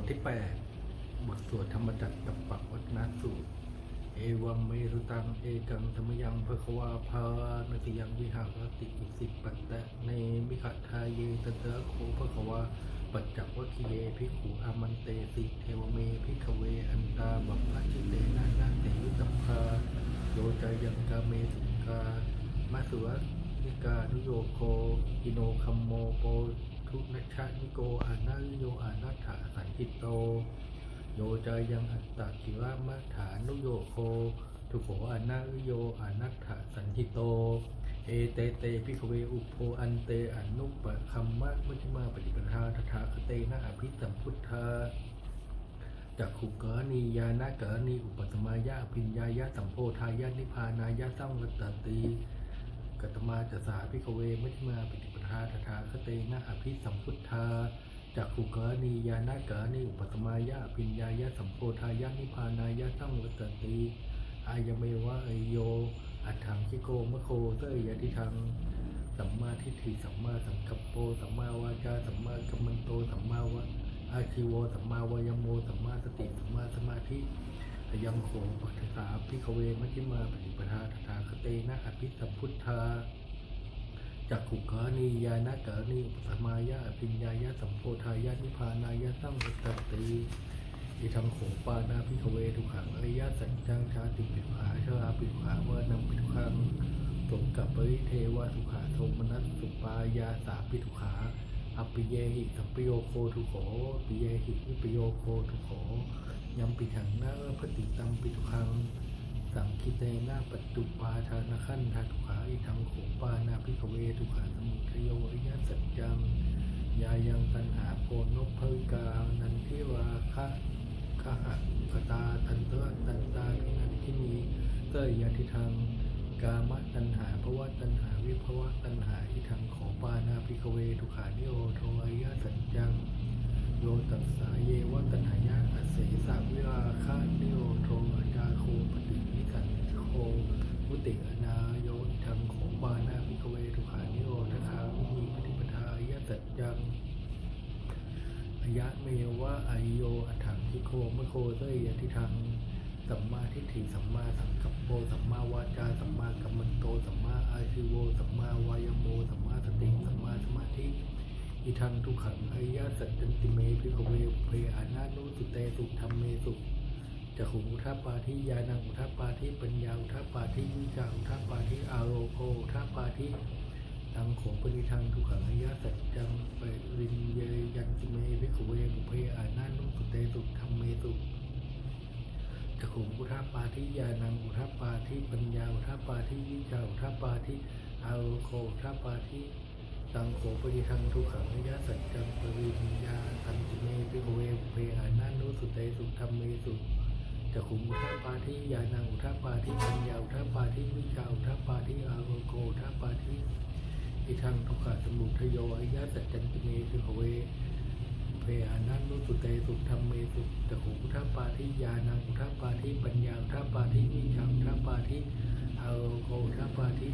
ทที่8บทสวดธรรมจักรกับปักวัฒนสูตร เอวังเมรุตังเอกังธรรมยังภควาภานติยังวิหารติอิสิปัตตะเนมิขทาเยตเตะโคภควาปัจจวัคคีเยภิกขุอามันเตสิเทวเมภิกขเวอันตาบัพพะจิเตนะนาเตยุตัพพาโยจายังกาเมสุกามาสุวะนิกานุโยโคอิโนคัมโมโป ทุนัชชานิโกอานาโยอานาถาสันติโต โยจายังอัตตาคิวามัฐานุโยโคทุโขอนาโยอนัตถสันทิโต เอเตเตพิกเวอุโพอันเตอนุปะคัมมะมัชฌิมาปฏิปทาทถาคเตนะอภิสัมพุทธาจักขุกรณียานะกรณีอุปสมายาอภิญญายะสัมโพธายะนิพานายะสังวัตติกัตมาจะสาพิกเวมัชฌิมาปฏิป ทาทถาคเตนะอภิสัมพุทธาจักขุกรณียานะกรณีอุปสมายาอภิญญายะสัมโพธายะนิพานายะสังวัตติอายเมวะเอโย อัฏฐังคิโกมะโคเตยะทิทังสัมมาทิฏฐิสัมมาสังกัปโปสัมมาวาจาสัมมากัมมันโตสัมมาวะอาชีโวสัมมาวายโมสัมมาสติสัมมาสมาธิยังโขปัฏฐาพิขเวมัชิมาปฏิปทาตถาคเตนะอภิสัมพุทธา จักขุกานียานะกานีอุปสมายะอภิญญายะสัมโพธายะนิพานายะสังวัตติอิทังโขปานาพิขเวทุขังอริยสัจจังชาติปิทุขาชราปิทุขาวานังปิทุขังสมกับปริเทวะทุขาโทมนัสสุปายาสาปิทุขาอปิเยหิสัมปโยโคทุโขปิเยหิวิปโยโคทุโขยำปิถังนาพติตัมปิทุขัง สังคิเตนะปัจจุปาทานขันธทุขาอิทังโขปานาพิกเวทุขาสมุทโยอริยสัจจังยายังตันหาโพนพเพยกานันทิวาคะขะหักตาตันเตะตันตาพินันทินีเตยยทิทังกามตันหาภวะตันหาวิภวะตันหาอิทังโขปานาพิกเวทุขานิโอโทอริยสัจจังโยตัสสาเยวตันหายะอเสสาวิราคะนิโอโทอจาโคปฏินิสันโค มุติอนาโยอิทังโขปานาพิกเวทุขานิโอทถาวิมีปฏิปทาอริยสัจจังอายะเมวะไอโยอัฏฐังคิโคมโคเตยยทิทังสัมมาทิฏฐิสัมมาสังกัปโปสัมมาวาจาสัมมากัมมันโตสัมมาอาชิโวสัมมาวายโมสัมมาสติสัมมาสมาธิอิทังทุขังอริยสัจจันติเมพิกเวเพอานานุสุเตสุธรรมเมสุ จะขุอุทัปปาทิยานังอุทัปปาทิปัญญาอุทัปปาทิวิจาอุทัปปาทิอาโรโคอุทัปปาทิตังโขปนิทังทุกขังอริยสัจจังปรินเยยันติเมพิกเวบุเพอานานุสุเตสุธรรมเมสุจะขุอุทัปปาทิยานังอุทัปปาทิปัญญาอุทัปปาทิวิจาอุทัปปาทิอาโรโคอุทัปปาทิตังโขปนิทังทุกขังอริยสัจจังปรินยาตันติเมพิกเวบุเพอานานุสุเตสุธรรมเมสุ จะขุมอุทัปาทิยานังอุทัปาทิปัญญาอุทัปาทิวิชาอุทัปาทิอาโรโกอุทัปาทิอิทังทุกขะสมุทโยอริยสัจจันติเมสุขเวเพอานันนุสุเตสุธรรมเมสุจะขุมอุทัปาทิยานังอุทัปาทิปัญญาอุทัปาทิวิชาอุทัปาทิอาโรโกอุทัปาทิ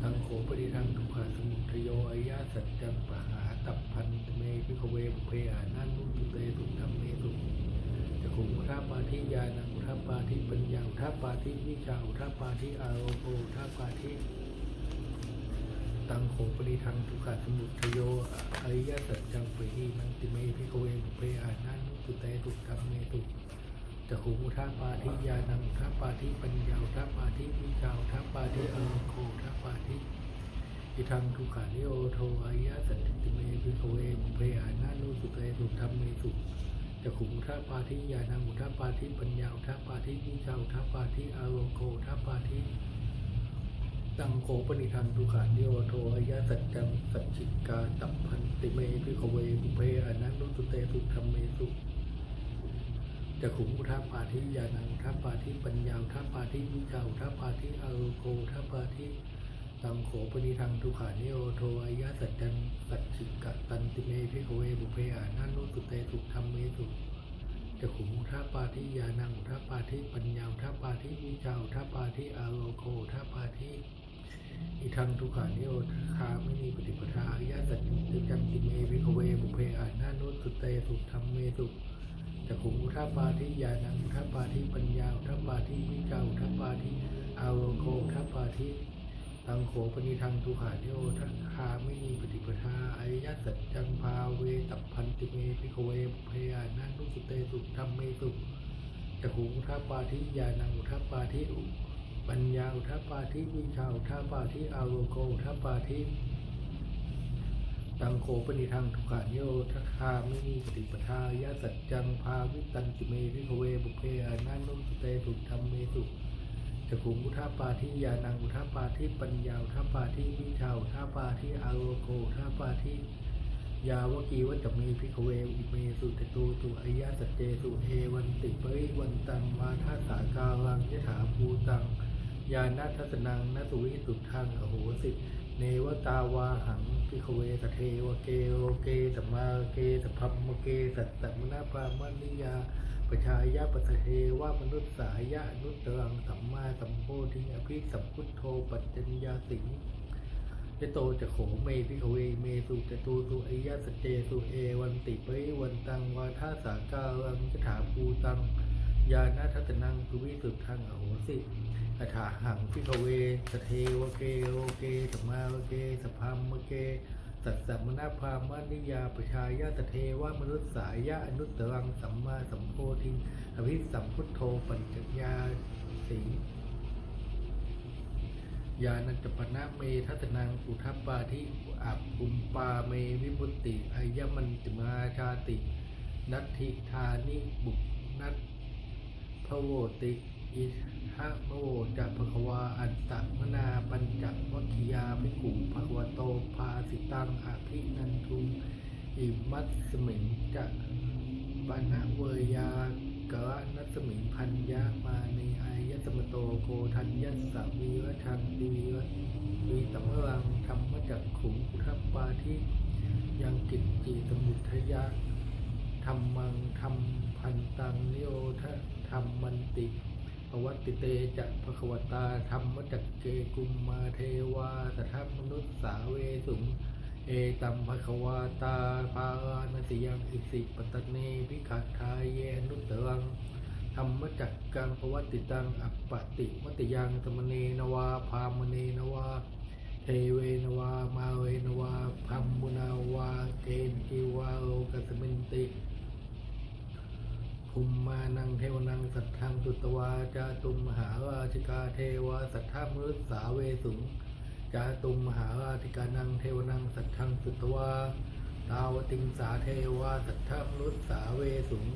ทังโขปฏิทังทุกขะสมุทโยอริยสัจจังปะหาตัพพันตเมพิขเวเพอานันนุสุเตสุธรรม ทัปปาทิยานังอุทัปปาทิปัญญาอุทัปปาทิวิชาอุทัปปาทิอารโกอุทัปปาทิตังโขปริทังทุกขะสมุทโยอริยสัจจังปิหินันติเมพิโกเวปเพอานันนุเตตุธรรมเมตุจะขุมอุทัปปาทิยานังอุทัปปาทิปัญญาอุทัปปาทิวิชาอุทัปปาทิอารโกอุทัปปาทิอิทังทุกขานิโอโทอริยสัจติเมพิโกเวปเพอานันนุสุเตตุธรรมเมตุ จะขุมทัปปาทิยานังอุทัปปาทิปัญญาอุทัปปาทิวิชาอุทัปปาทิอารโกทัปปาทิตังโคปนิทังทุขานิโอโทอายะสัจจังสัจจิกาตัพพันติเมพิขเวบุเพอนันตุสุเตสุธรรมเมสุจะขุมอุทัปปาทิยานังอุทัปปาทิปัญญาอุทัปปาทิวิชาอุทัปปาทิอารโกทัปปาทิ ตังโขปนิทังทุขานิโอโทอายะสัจจังสัจจิกาตันติเมพิขเวบุเพอนันตุสุเตสุธรรมเมสุจะขุมุทัปปาทิยานังอุทัปปาทิปัญญาอุทัปปาทิวิชาอุทัปปาทิอาโลโกทัปปาทิอิทังทุกขานิโอคาไม่มีปฏิปทาอริยสัจจิจังติเมวิโกเวบุเพอานานุสุเตสุธรรมเมสุจักขุอุทัปปาทิญาณังอุทัปปาทิปัญญาอุทัปปาทิวิจาอุทัปปาทิอาโกอุทัปาทิ ตังโขปณิทังทุขาโยทัคคาไม่มีปฏิปทาอริยสัจจังภาเวตัพพันติเมพิโกเวปุเพยานันนุสุเตสุธรรมเมสุจักขุทัปปาทิญาณังอุทัปปาทิอุปัญญาอุทัปปาทิวิชาอุทัปปาทิอาวโกอุทัปปาทิตังโคปนิทังทุกขานิโยทัคาไม่มีปฏิปทายะสัจจังพาวิตันติเมพิภเวบุเพอานันนุสเตสุธรรมเมสุ จักุมุทาปาทิยานังอุทาปาทิปัญญาอุทาปาทิวิชาอุทาปาทิอาโลโกอุทาปาทิยาวกีวัจเมพิภเวอุเมสุตตูตุอายะสัจเจสุเอวันติปริวันตังมาทัสสากาลังยถาภูตังยานัทัสนังนัสุวิสุทธังอโหสิเนวตาวาหังพิขเวสเทวเกโอเกสมมาเกสพัมเกสัตตมนาพามนิยา ปชายะปัสเทวามนุษสายะนุตตรังสัมมาสัมโพธิอภิสัมพุทโธปัจจัญญาสิงยโตจะโขเมพิขเวเมสุจตูตุอายะสเจสุเอวันติปิวันตังวาทาสากาลังยถาภูตังยานาทัตนังสุวิสุทธังอโหสิคถาหังพิกเวสเทวเกโอเกสัมมาวเกสัพัมมเก สัตสัมมนาพามนิยาปชายาตเทวามนุษสายะอนุตตรังสัมมาสัมโพธิงอภิสัมพุทโธปัญจญาสิงยานันจปนะเมทัตนังอุทัปปาทิอับปุมปาเมวิมุตติอายมันติมาชาติ นัตถิธานิบุกนัตพโวติ อิทะโวจะภควาอันตะมนาปัญจวัคคียาภิกขุภควโตภาสิตังอภินันทุงอิมัตสมิงจะปนะเวยากะนัสมิงพันยะมาในอายตมโตโกทัญญสวีวทังดีวะวีตมรังธรรมจักขุงพุทธปาทิยังกิจจีสมุทยะธรรมังธรรมพันตังนิโอทะธรรมมันติ ภวัตติเตจะภควตาธรรมจักเกกุมมาเทวาตถามนุษย์สาเวสุงเอตัมภควาตาภานติยังอิสิปตเนพิขัทายเยนุตตรังธรรมจักกังภวัตติตังอัปปติมติยังสมเนนวาพามเนนวาเทเวนวามาเวนวาพัมมุนาวาเกณกิวาโลกัสมินติ ภุมมานังเทวนังสัทธังตุตวาจาตุมหาราชิกาเทวาสัทธามฤสาเวสุงจาตุมหาราชิกานังเทวนังสัทธังตุตวาตาวติงสาเทวาสัทธามฤสาเวสุง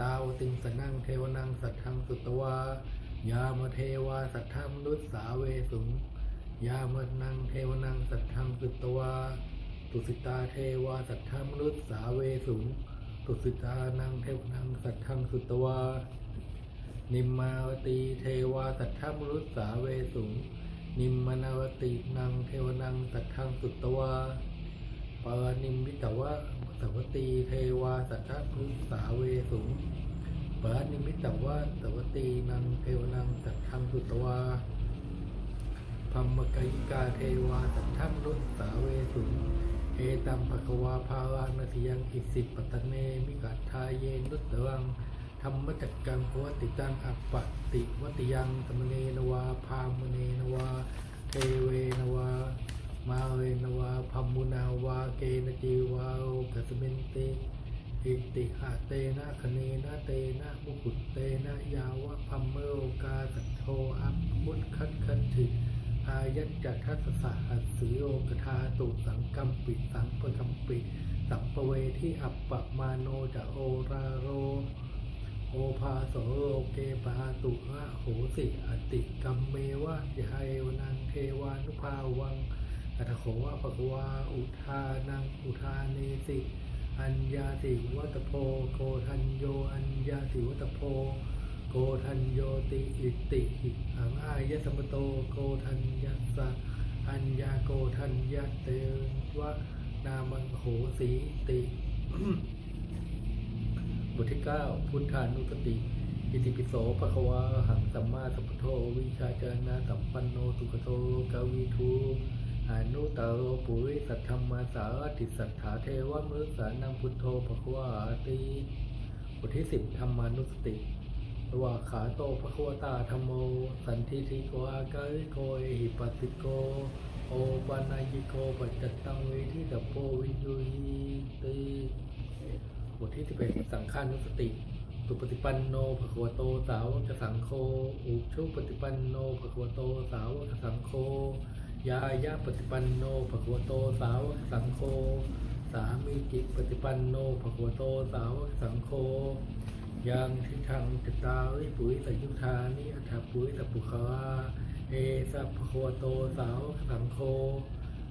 ตาวติงสนังเทวนังสัทธังตุตวายามเทวาสัทธามฤสาเวสุงยามนังเทวนังสัทธังสุตวาตุสิตาเทวาสัทธามนุษสาเวสุง ตุสิตานังเทวนังสัทธังสุตวา นิมมาวตีเทวาสัทธามนุษสาเวสุงนิมมนาวตินังเทวนังสัทธังสุตวาปานิมวิตวะสวัตตีเทวาสัทธามนุษสาเวสุงปานิมิตวะสวัตตีนังเทวนังสัทธังสุตวาธรรมกายิกาเทวาสัทธังรุสสาเวสุง เอตัมภควาภาวานาทิยังอิสิปตเนมิกัตทาเยนุตตรังธรรมจักกังโพติตังอัปปติวติยังตมเนนวาพามเนนวาเทเวนวามาเวนวาพัมมุนาวาเกนจีวาโอกัสเมนเตอิติหะเตนะคะเนนะเตนะมุขุเตนะยาวะพัมเมโอกาสัทโทอัปพุทคัตคันติ อายัจจัทัสสะหัสสีโอกทาตุสังกัมปิสังปกัมปิ สัพปเวที่อัปปมาโนจะโอราโร โอภาโสโลเกปาตุระโหสิอติกัมเมวะยะยวนังเทวานุภาวังอัตโขวะภควาอุทานังอุทาเนสิ อัญญาติวัตโพโกทัญโยอัญญาติวัตโพ โกทัญโยติอิติหิอังอายะสมโตโกทัญญัสสะอัญญาโกทัญญะเตวะนามังโหสีติบทที่เก้าพุทธานุสติ อิติปิโสภะควาอะหังสัมมาสัมพุทโธวิชาจารณะสัมปันโนสุขโตกาวิทูอนุตโรปุริสัทธรรมาสาติสัทธาเทวมฤสานังพุทโธภะควาติบทที่สิบธรรมานุสติ วาขาโตภควตาธรรมโม สันทิทิโกอากาลิโกเอหิปัสสิโก โอปานายิโกปัจจตังเวทิตโปวิญญูหิติบทที่สิบเอ็ดสังฆานุสติสุปฏิปันโนภควโตสาวกสังโฆอุชุปฏิปันโนภควโตสาวกสังโฆยายาปฏิปันโนภควโตสาวกสังโฆสามีจิปฏิปันโนภควโตสาวกสังโฆ ยังทิทังจตาวิปุยสยุทธานิอัฏฐปุยตปุขาวาเอสัพภควโตสาวสังโฆ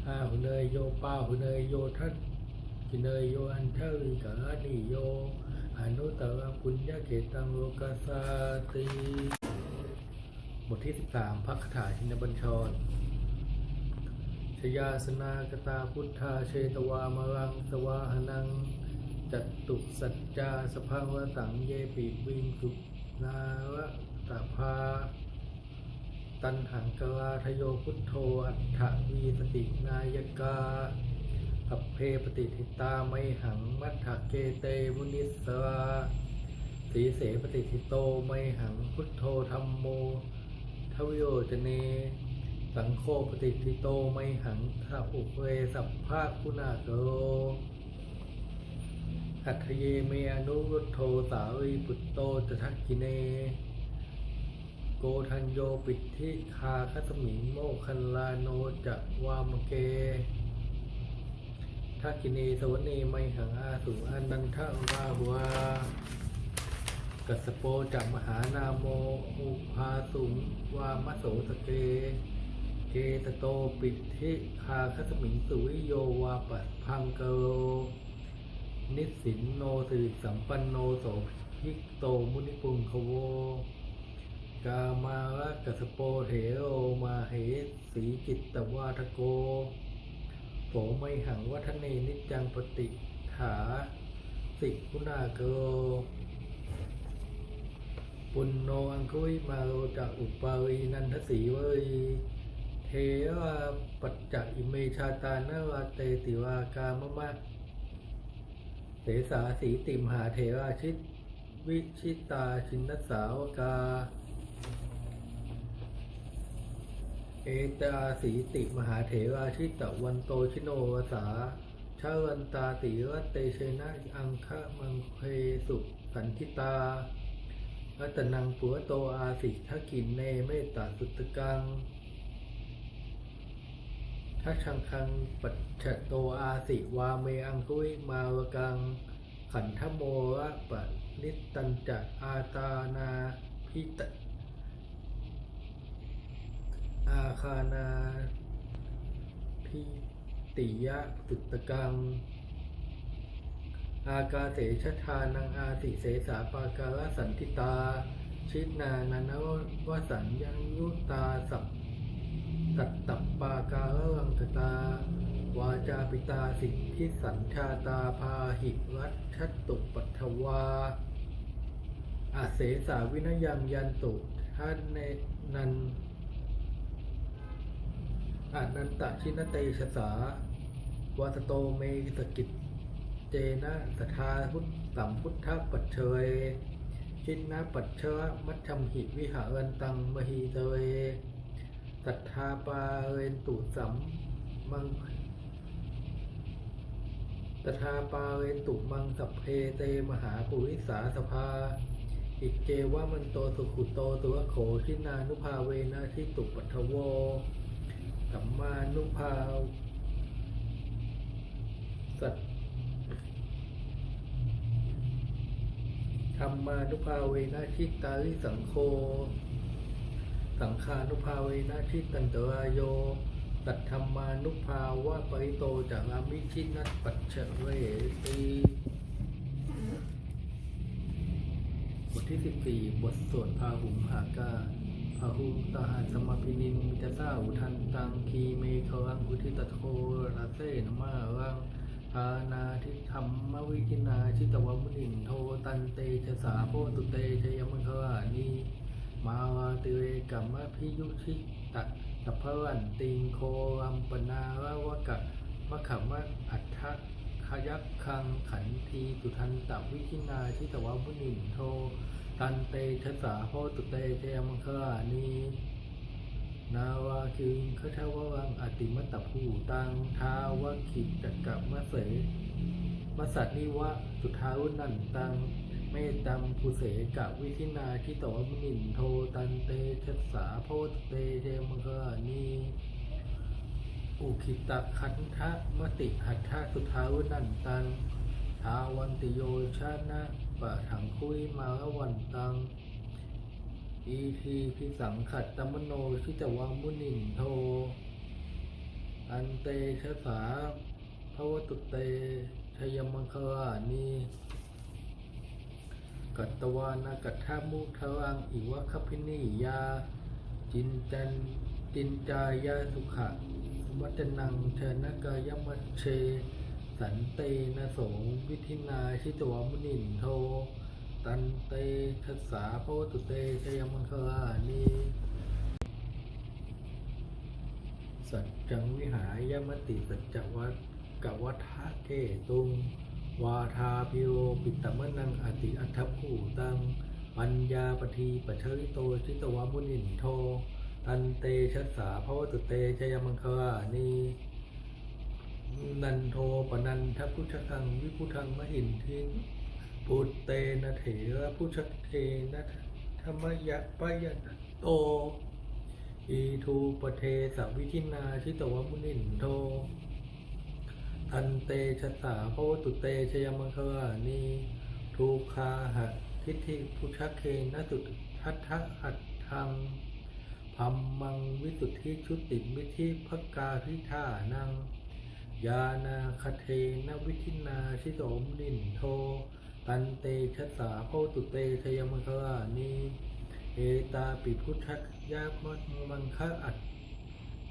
อาหุเนยโยป้าหุเนยโยทัตกิเนยโยอันเทวิกานิโยอนุตตรปุญญาเกตังโลกัสสาติบทที่13พักคาถาชินบัญชรชยาสนากตาพุทธาเชตวามรังสวาหนัง จัตตุสัจจาสภาวะสังเยปิวิงสุนาวะตาภา ตันหังกลาทโยพุทโธอัฏฐวีสตินายกาอัพเพปฏิทิตาไมหังมัทธเกเตมุนิสราสีเสปฏิทิโตไมหังพุทโธธรรมโมทวิโยจเน สังโฆปฏิทิโตไมหังทาอุเวสัพพาคุณาโก อัตเยเมอนุโทสาวีปุตโตจทักกิเน โกทันโยปิทิคาคัสมิงโมคันลาโนจะวามเกทักกิเนสวเนไมหังอาสุอันนันทวาหัวกัสโปจักมหานาโมอุพาสุงวามโสสเก เกตโตปิทิคาคัสมิงสุวิโยวาปัพังเกโร นิสินโนสิสัมปันโนโสภิกโตมุนิปุงคโว กามาละกัสโปเถโรมาเหสีจิตตวาทโก โสไมหังวัฒเนนิจังปฏิถา สิกุณาเกโรปุณโนอังคุยมาโลจากอุปาวีนันทสีเวยเทวาปัจจอิเมชาตานวาเตติวากามะมะ เสสาสีติมหาเทราชิต วิชิตาชินสาวกา เอตาสีติมหาเถราชิตตะวันโตชิโนวสาชาวันตาติวัตเตเชนะอังคะมังเคสุสันทิตารัตนังปัวโตอาสิทักกินเนเมตตาสุตตกัง ทัชังคังปัจฉโตอาสิวาเมอังคุยมาวกัง ขันธโมระปะนิตันจะอาตานาพิตอาคานาพิติยะสุตกัง อากาเสชทานังอาติเสสาปาการสันทิตา ชิตนานันวสัญญังยุตาสัพ ตัตตปาการังตาวาจาปิตาสิทธิสัญชาตาพาหิวัชชัตตุปัทวาอาเสสาวินยังยันตุท่านเนนันอานันตชินเตชะสาวาสโตเมสกิจเจนะสทาพุทธสัมพุทธปัจเชยชินนะปัจเชมัชฌมหิวิหารันตังมหีเตเว สัทธาปาเรนตุสัมมังสัทธาปาเรนตุมังสัพเพเตมหาปุริสาสภา อิเจวะมันโตสุขุโตตัวโขชินานุภาเวนะทิตุปัทโวสัมมานุภาสัตธรรมานุภาเวนะชิตาริสังโฆ สังขานุภาเวนะชิตันตรายโยตัดธรรมานุภาวะปริโตจากอามิชินัตปัจเฉเวตีบทที่สิบสี่บทสวดพาหุมหากาพาหุมตาหันสมพินินมิจสาอุทันตังคีเมฆรังอุทิตโทราเซนมารังทานาทิธรรมวิกินาชิตวมุนินโทตันเตชะสาโพตุเตชยมังคลานี มาวาติเวกัมมะพิยุชิตะสัพพวันติงโครัมปนาราวกะมะขมะอัฏฐะคยักคังขันทีสุทันตวิธินาทิตวมุนินโท ตันเตชะสาโหตุเตเจมังคลานีนาวาคิงคทาววังอติมตตภูตังทาวคิจกกะมะเสมสัตนิวะสุทาวุนันตัง เมตตัมภูเสกะวิธินาทิตวมุนินโทตันเตชะสาโพตเตเจมังคลานีอุคิตะคันทะมติหัตถะสุทาวนันตังทาวันติโยชานะปะถังคุยมาละวันตังอีทีพิสังขัดตมโนชิตวังมุนินโท อันเตชะสาภวตุเตชยมังคลานี กัตวานากัตถามุทวังอิวะคพินียา จินจันจินจายาสุขะวัจนังเชนกายมัชเช สันเตนะโสวิธินาชิตวมุนินโท ตันเตทัสสาโพตุเตชยมังคลานีสัจจังวิหายมติสัจจวัตกวัฏะเกตุง วาทาพิโรปิตมนังอติอัฏฐภูตัง ปัญญาปทีปัชริโตชิตวมุนินโทตันเตชัสสาภวตุเตชยมังคลานีนันโทปนันทพุทธังวิพุทังมหินทิงปุตเตนะเถระพุทธเทนะธรรมยะปยนโต อีทูปเทสวิธินาชิตวมุนินโท อันเตชะสาภวตุเตชยมังคลานีทูคาหะทิฏฐิพุทธเคนะตุทัทธะหัตถังพัมมังวิสุทธิชุติมิธิภกาพิธานัง ยานาคเทนวิธินาชิโสมนินโท ตันเตชะสาโพตุเตชยมังคลานีเอตาปิพุทธยามังมังคะอัต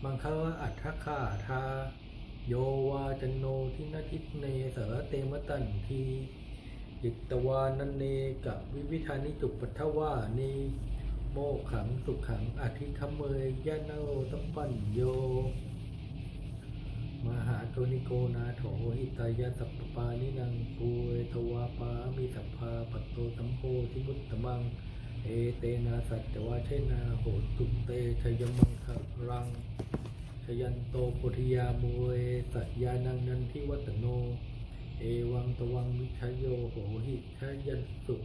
มังคะวะอัตถคาทา โยวาจันโนทินาทิเนสารเตมตันทียิตวานันเนกับวิวิธานิจุปัทวานีโมขังสุขังอธิคเมยยะโนตัมปัญโย มหาโทนิโกนาโถหิตายะสัพปานินังปูเอทวาปามิสัพพาปัตโตสัมโพธิมุตตมัง เอเตนะสัจจวาเชนาโหตุเตชยมังครัง ชยันโตปุถิยาโมเอสัญานังนันทิวัตโน เอวังตวังวิชยโยโหหิชยันสุ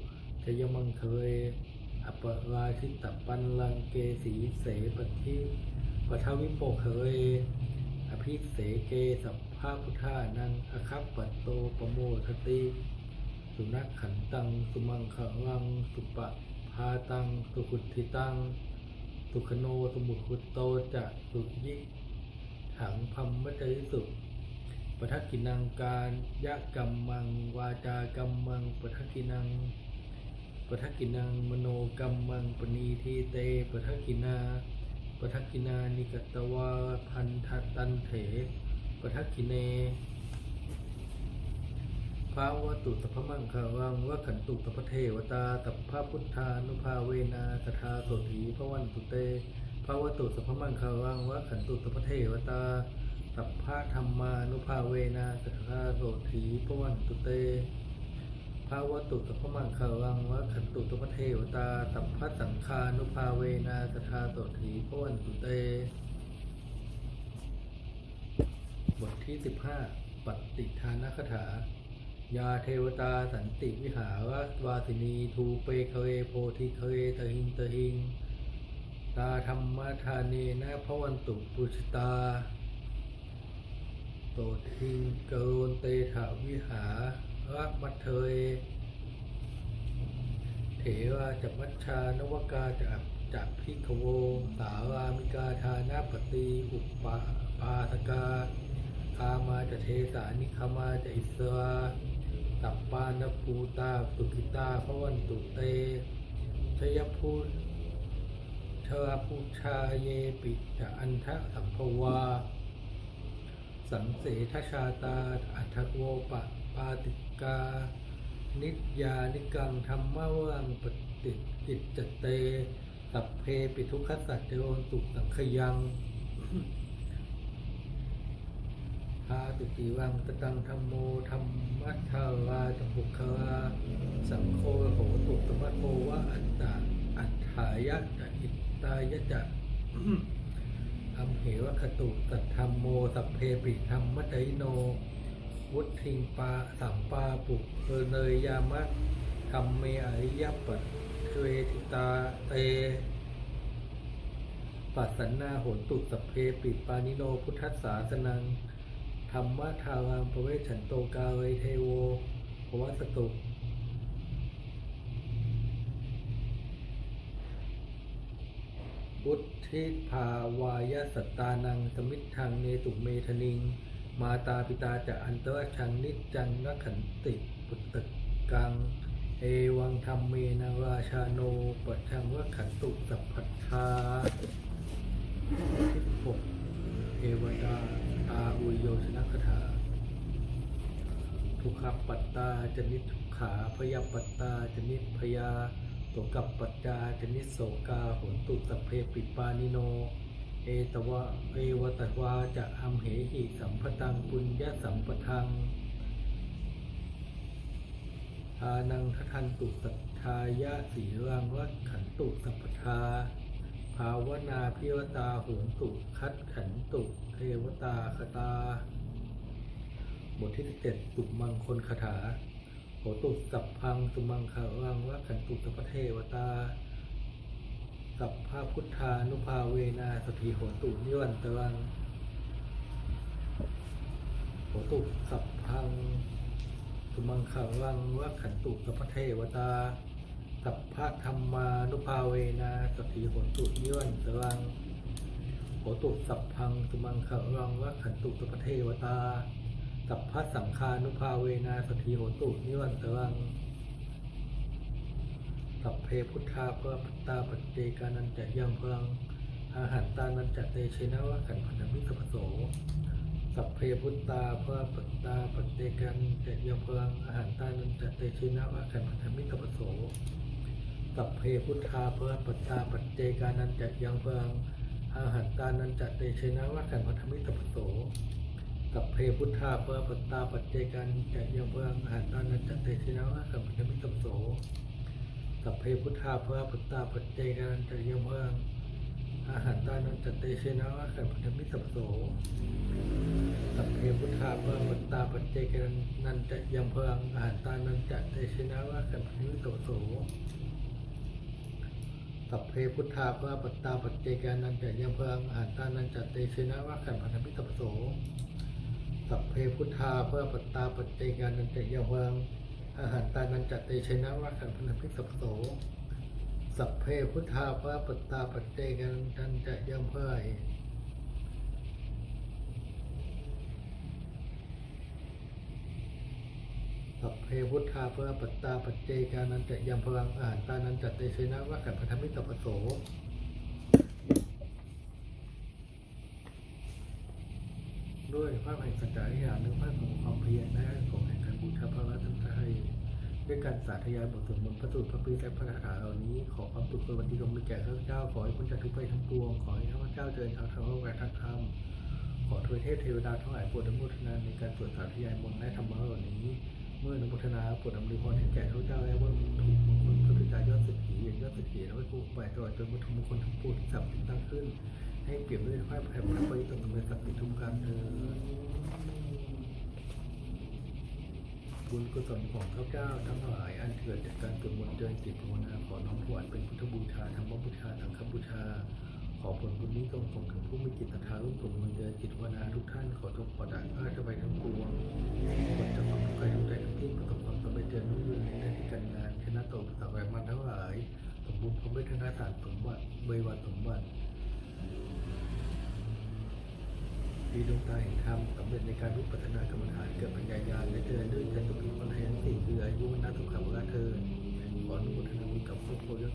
ชยมังเคยอัปราชิตปันลังเกสีเสปทิปทวิโปเคยอภิเสเกสัพพาพุทธานังอคัปปัตโตปโมทติ สุนัขขันตัง สุมังขังัง สุปะพาตัง สุขุทิตัง สุขโนสมุขุโตจะสุยิ ถังพัมมจริสุปทักกินังการยะกัมมัง วาจากัมมังปทักกินังปทักกินังมโนกัมมังปณีทีเตปทักกินาปทักกินานิกตวาพันธตันเถปทักกิเนภาวตุตพมังคาวังวะขันตุตพเทวตาตัพพะพุทธานุภาเวนาสทาโสถีพระวันตุเต ภาวตุสัพพมังคาวังวะขันตุตพเทวตาตัพพะธรรมานุภาเวนาสัทาโสถีพระวันตุเตภาวตุสัพพมังคาวังวะขันตุตพเทวตาตัพพะสังฆานุภาเวนาสัทาโสถีพระวันตุเต บทที่15ปฏิทานคถายาเทวตาสันติวิหารวาสินีทูเปเคเวโพธิเคเวตหิงตหิง ตาธรรมทานเนนะพระวันตุปุชตา โตทิงเกโรนเตถาวิหารักมัทเทย เถราจัมัชชานวกาจักจักพิกโวสารามิกาทานาปฏิอุปปาปาสกาคามาจะเทสานิคามาจะอิสราตัปปานปูตาสุกิตาพระวันตุเตชยพูเทาพูชาเยปิจะอันทะสัมภวา สังเสทชาตาอัทโวปะปาติกา นิจยานิกังธรรมวังปฏิจิตจเต สัพเพปิทุกขสัจโยตุสังขยังธาตุติวังตตังธรรมโมธรรมัทธาวาจปุคลาสังโฆโหตุตมัตโมวะอัตตาอัฏฐายะจะอิ ตายะจะอัมเหวะคตุสัทธรรมโมสัพเพปิธรรมมัตติโน วุทิงปาสัมปาปุเพเนยยามะธรรมเมอริยปัตเวทิตาเตปัสสันนาโหตุสัพเพปิปานิโนพุทธัสสาสนังธรรมะทาวังปเวชันโตกาเวเทโวภวสตุ บุตทิภาวายสัตตานังสมิทธังเนตุเมธนิง มาตาปิตาจะอันตรชังนิจจังนักขันติปุตตะกัง เอวังธรรมเมนาราชาโนปัชังวะขันตุสัพพัทธาที่หกเอวดาตาอุยโยชนะคถาทุกขปัตตาจนิทุกขาพยาปัตตาจนิพยา โสกับปัจจาจนิโสกาหนตุสัพเพปิปานิโน เอตวะเอวตวาจะอัมเหหิสัมพตังปุญญสัมปทังทานังทัทันตุสัทธายะสีรังวัดขันตุสัพทา ภาวนาพิวตาโหนตุคัดขันตุเทวตาคตา บทที่สิบเจ็ดสุมังคนคาถา โหตุสัพพังสุมังคารังวัขันตุสัพเทวตา สัพพะพุทธานุภาเวนาสถีโหตุนิวันตรังโหตุสัพพังสุมังขังวังวะขันตุสัพเทวตา สัพพะธรรมานุภาเวนะสถีโหตุนิวันตรังโหตุสัพพังสุมังขังวังวะขันตุสัพพเทวตา สัพพะสังฆานุภาเวนะสถีโหตุนิวันตรังสัพเพพุทธาเพื่อปัตตาปัจเจกานันจะยังพลังอาหารตานันจะเตชนะวะขันพันธมิตรปโสสัพเพพุทธาเพื่อปัตตาปัจเจกันจะยังพลังอาหารตานันจะเตชนะวะขันพันธมิตรปโสสัพเพพุทธาเพื่อปัตตาปัจเจกานันจะยังพลังอาหารตานันจะเตชนะวะขันพันธมิตรปโส สัพเพพุทธาเพื่อปัตตาปัจเจกันจะยังเพลังอาหารตานันจะเตชินะวะขันพันธมิตรปโสสัพเพพุทธาเพื่อปัตตาปัจเจกันจะยังเพลังอาหารตานันจะเตชินะวะขันพันธมิตรปโสสัพเพพุทธาเพื่อปัตตาปัจเจกันนันจะยังเพลังอาหารตานันจะเตชินะวะขันพันธมิตรปโสสัพเพพุทธาเพื่อปัตตาปัจเจกานันจะยังเพลังอาหารตานันจะเตชินะวะขันพันธมิตรโส สัพเพพุทธาเพื่อปัตตาปัจเจกานันจะยังพลังอาหารตานันจะเตชนะวะขันพันธมิตรปโสสัพเพพุทธาเพื่อปัตตาปัจเจกานันจะยังพลังสัพเพพุทธาเพื่อปัตตาปัจเจกานันจะยังพลังอาหารตานันจัตเตชนะวะขันพันธมิตรปโส ด้วยพระแห่งสัจจะอย่างหนึ่งพของความเพียรนะของแห่งการบูชาพระรัตนตรัยด้วยการสาธยายบทสวดมนต์พระสูตรพระปีและพระคาถาเหล่านี้ขอความสุขสวัสดีจงมีแก่ข้าพเจ้าขอให้พ้นจากทุกไปทั้งปวงขอให้ข้าพเจ้าเจริญทางธรรมและทางธรรมขอทวยเทพเทวดาทั้งหลายโปรดอนุโมทนาในการสวดสาธยายมนต์และธรรมะเหล่านี้ เมื่อนุโมทนาปรดอำนวยพรให้แก่ข้าพเจ้าและว่าถูกมงคลพระพิจายอดเศรษฐีอย่างยอดเศรษฐีและให้ผู้ไปตลอดจนวัตถุมงคลทั้งปวงที่สับตั้งขึ้น ให้เปรียบด้วยพระแผ่นพระปริตรสมเด็จสัพพิทุมการเธอบุญกุศลของข้าเจ้าทั้งหลายอันเกิดจากการสวดมนต์เจริญจิตภาวนาขอน้อมถวายเป็นพุทธบูชาธรรมบูชาสังฆบูชา ขอผลบุญนี้จงส่งถึงผู้มีจิตศรัทธาร่วมสวดมนต์เจริญจิตวนาทุกท่านขอจงขอดังพระราชบัยทั้งปวงผลจากความทุกข์กายทุกใจทั้งที่ประสบความสำเร็จเจริญรุ่งเรืองในหน้าที่การงานชนะต่ออุปสรรคแรงมันทั้งหลาย สมบูรณ์พร้อมด้วยธนาสารสมบัติเบยวัตสมบัติดีดวงตาแห่งธรรมสำเร็จในการวิปัสสนากรรมฐานเกิดปัญญาญาณและเจริญด้วยใจตุปิปัญญาสี่คืออายุวัฒนสุขภาพเธอขออนุโมทนาบุญกับครอบครัวยศ